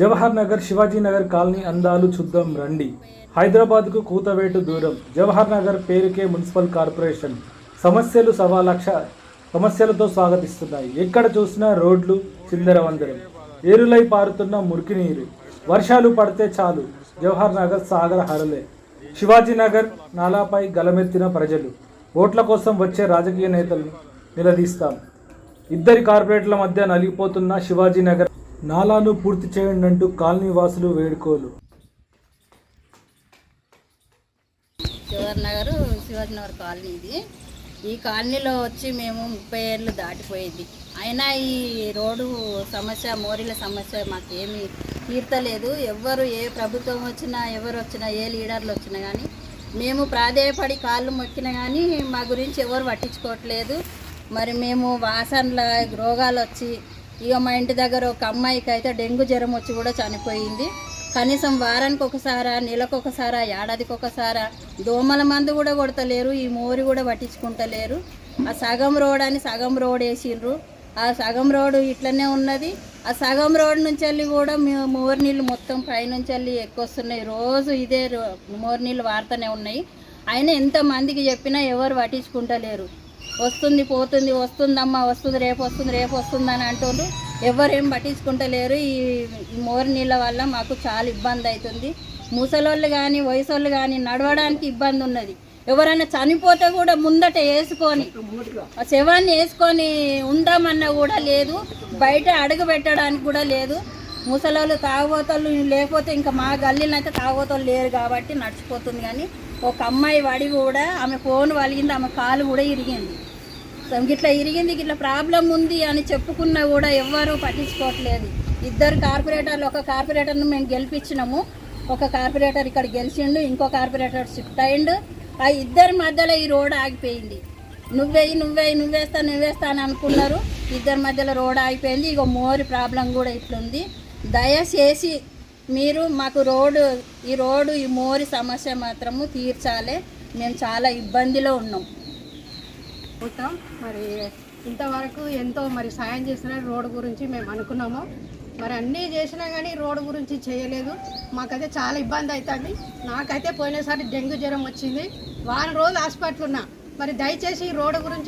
Jawahar Nagar Shivaji Nagar colony అందాలు చూద్దాం రండి. హైదరాబాద్కు కూతవేటు దూరం. జవహర్ నగర్ పేరుకే మున్సిపల్ కార్పొరేషన్. సమస్యలు సవా లక్ష సమస్యలతో స్వాగతిస్తున్నాయి. ఎక్కడ చూసినా రోడ్లు చిందరవందరం. ఏరులై పారుతున్న మురికి నీరు. వర్షాలు పడితే చాలు. జవహర్ నగర్ సాగర హరలే. శివాజీ నగర్ నాలాపై గలమెత్తిన ప్రజలు. ఓట్ల కోసం వచ్చే రాజకీయ నేతలు నిలదీస్తాం. ఇద్దరి కార్పొరేట్ల మధ్య నలిగిపోతున్న శివాజీ నగర్ నాలాను పూర్తి చేయండి అంటూ కాలనీ వాసులు వేడుకోలు. జవహర్ నగర్ శివాజీ నగర్ కాలనీ ఇది. ఈ కాలనీలో వచ్చి మేము ముప్పై ఏళ్ళు దాటిపోయింది. అయినా ఈ రోడ్డు సమస్య మోరీల సమస్య మాకేమీ తీర్తలేదు ఎవ్వరు ఏ ప్రభుత్వం వచ్చినా ఎవరు వచ్చినా ఏ లీడర్లు వచ్చినా కానీ మేము ప్రాధేయపడి కాళ్ళు మొక్కినా కానీ మా గురించి ఎవరు పట్టించుకోవట్లేదు. మరి మేము వాసనల రోగాలు వచ్చి ఇక మా ఇంటి దగ్గర ఒక అమ్మాయికి అయితే డెంగ్యూ జ్వరం వచ్చి కూడా చనిపోయింది. కనీసం వారానికి ఒకసారా నెలకు ఒకసారా ఏడాదికి ఒకసారా దోమల మందు కూడా కొడతలేరు ఈ మోరి కూడా పట్టించుకుంటలేరు. ఆ సగం రోడ్ అని సగం రోడ్ వేసిండ్రు. ఆ సగం రోడ్డు ఇట్లనే ఉన్నది. ఆ సగం రోడ్ నుంచి వెళ్ళి కూడా మోరు నీళ్ళు మొత్తం పైనుంచి వెళ్ళి ఎక్కువ వస్తున్నాయి రోజు ఇదే రో- నీళ్ళు వాడుతూనే ఉన్నాయి. అయినా ఎంతమందికి చెప్పినా ఎవరు పట్టించుకుంటలేరు. వస్తుంది పోతుంది వస్తుందమ్మా వస్తుంది రేపు వస్తుంది రేపు వస్తుంది అని అంటుండ్రు. ఎవరేం పట్టించుకుంటలేరు. ఈ ఈ నీళ్ళ వల్ల మాకు చాలా ఇబ్బంది అవుతుంది. ముసలోళ్ళు కానీ వయసోళ్ళు కానీ నడవడానికి ఇబ్బంది ఉన్నది. ఎవరైనా చనిపోతే కూడా ముందట వేసుకొని ఆ శవాన్ని వేసుకొని ఉందామన్నా కూడా లేదు. బయట అడుగు పెట్టడానికి కూడా లేదు. ముసలోళ్ళు తాగుబోతలు లేకపోతే ఇంకా మా గల్లీలో అయితే తాగుబోతలు లేరు కాబట్టి నడిచిపోతుంది కానీ ఒక అమ్మాయి వడి కూడా ఆమె ఫోన్ వలిగింది ఆమె కాలు కూడా ఇరిగింది. ఇట్లా ఇరిగింది ఇట్లా ప్రాబ్లం ఉంది అని చెప్పుకున్నా కూడా ఎవ్వరూ పట్టించుకోవట్లేదు. ఇద్దరు కార్పొరేటర్లు ఒక కార్పొరేటర్ను మేము గెలిపించినాము. ఒక కార్పొరేటర్ ఇక్కడ గెలిచిండు ఇంకో కార్పొరేటర్ షిఫ్ట్ అయ్యిండు ఆ ఇద్దరి మధ్యలో ఈ రోడ్ ఆగిపోయింది. నువ్వేయి నువ్వేయి నువ్వేస్తా నువ్వేస్తా అని అనుకున్నారు. ఇద్దరి మధ్యలో రోడ్ ఆగిపోయింది. ఇక మోరి ప్రాబ్లం కూడా ఇట్లుంది. దయచేసి మీరు మాకు రోడ్డు ఈ రోడ్డు ఈ మోరి సమస్య మాత్రము తీర్చాలే. మేము చాలా ఇబ్బందిలో ఉన్నాం. ప్రభుత్వం మరి ఇంతవరకు ఎంతో మరి సాయం చేసిన రోడ్డు గురించి మేము అనుకున్నాము. మరి అన్నీ చేసినా కానీ రోడ్డు గురించి చేయలేదు. మాకైతే చాలా ఇబ్బంది అవుతుంది నాకైతే పోయినసారి డెంగ్యూ జ్వరం వచ్చింది. వారం రోజులు హాస్పిటల్ ఉన్నా. మరి దయచేసి ఈ రోడ్డు గురించి